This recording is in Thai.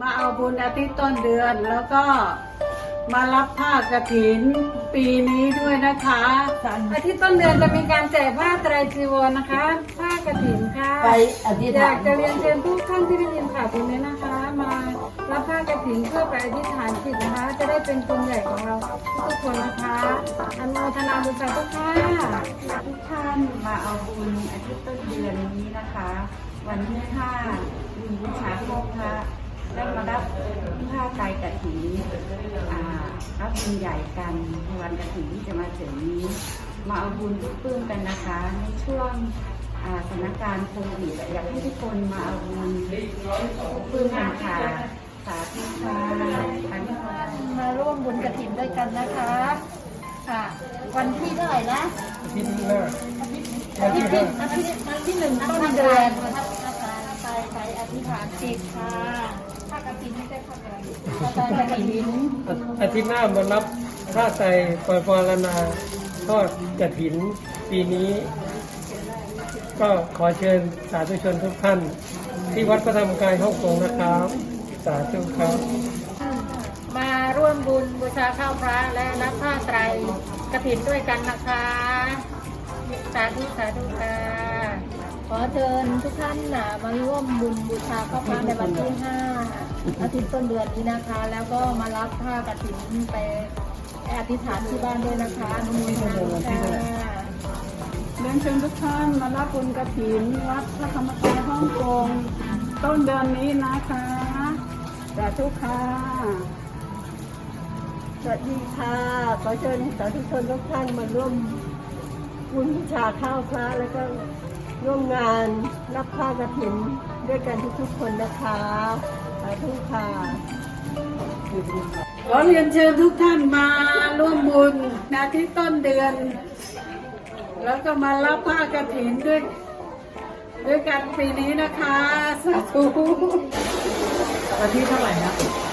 มาเอาบุญอาทิตย์ต้นเดือน แล้วก็มารับผ้ากระถินปีนี้ด้วยนะคะอาทิตย์ต้นเดือนจะมีการแจกผ้าไตรจีวรนะคะ ผ้ากฐินค่ะไปอธิษอยาฐากนจะเรียนเชิญทุกท่านที่ได้ยินข่าวตรงนี้นะคะ มารับผ้ากฐินเพื่อไปอธิษฐานจิตนะคะ จะได้เป็นคนใหญ่ของเราทุกคนนะคะอนุโมทนาบุญสาธุค่ะ ทุกท่านมาเอาบุญอาทิตย์ต้นเดือนนี้นะคะ วันที่ห้าบุญบูชาโลกพระ ได้มารับผ้าไตรกฐินอ่ารับบุญใหญ่กันในวันกฐินที่จะมาถึงนี้ มาเอาบุญทุกปื้มกันนะคะ ในช่วงอ่าสถานการณ์โควิดอยากให้ทุกคนมาเอาบุญทุกปื้มกันค่ะสาธุค่ะอันนี้มาร่วมบุญกฐินด้วยกันนะคะค่ะวันที่เท่าไหร่นะอาทิตย์หน้าอาทิตย์ที่อาทิตย์ที่หนึ่งต้นเดือนไปไปอ ธิษฐานจิตค่ะผ้ากฐินไม่ใช่ผ้ากฐินผ้ากฐินอาทิตย์หน้ามารับผ้าไตรปล่อยปรนาทอดกระถินปีนี้ ก็ขอเชิญสาธุชนทุกท่าน ที่วัดพระธรรมกายฮ่องกงนะครับ สาธุครับ มาร่วมบุญบูชาข้าวพระและรับผ้าไตรกฐินด้วยกันนะคะ สาธุสาธุค่ะ ขอเชิญทุกท่านนะมาร่วมบุญบูชาพระพระในวันที่5อาทิตย์ต้นเดือนนี้นะคะ แล้วก็มารับผ้ากฐินไปอธิษฐานที่บ้านด้วยนะคะอนุโมทนาค่ะเรียนเชิญทุกท่านมารับบุญกระถินวัดพระธรรมกายฮ่องกงต้นเดือนนี้นะคะสาธุค่ะสวัสดีค่ะ ขอเชิญสาธุชนทุกท่านมาร่วมบุญบูชาข้าวพระแล้วก็ ร่วมงานรับผ้ากฐินด้วยกันทุกๆคนนะคะสาธุค่ะขอเรียนเชิญทุกท่านมาร่วมบุญนาที่ต้นเดือน แล้วก็มารับผ้ากระถินด้วย ด้วยกันปีนี้นะคะ สาธุวันที่เท่าไหร่นะว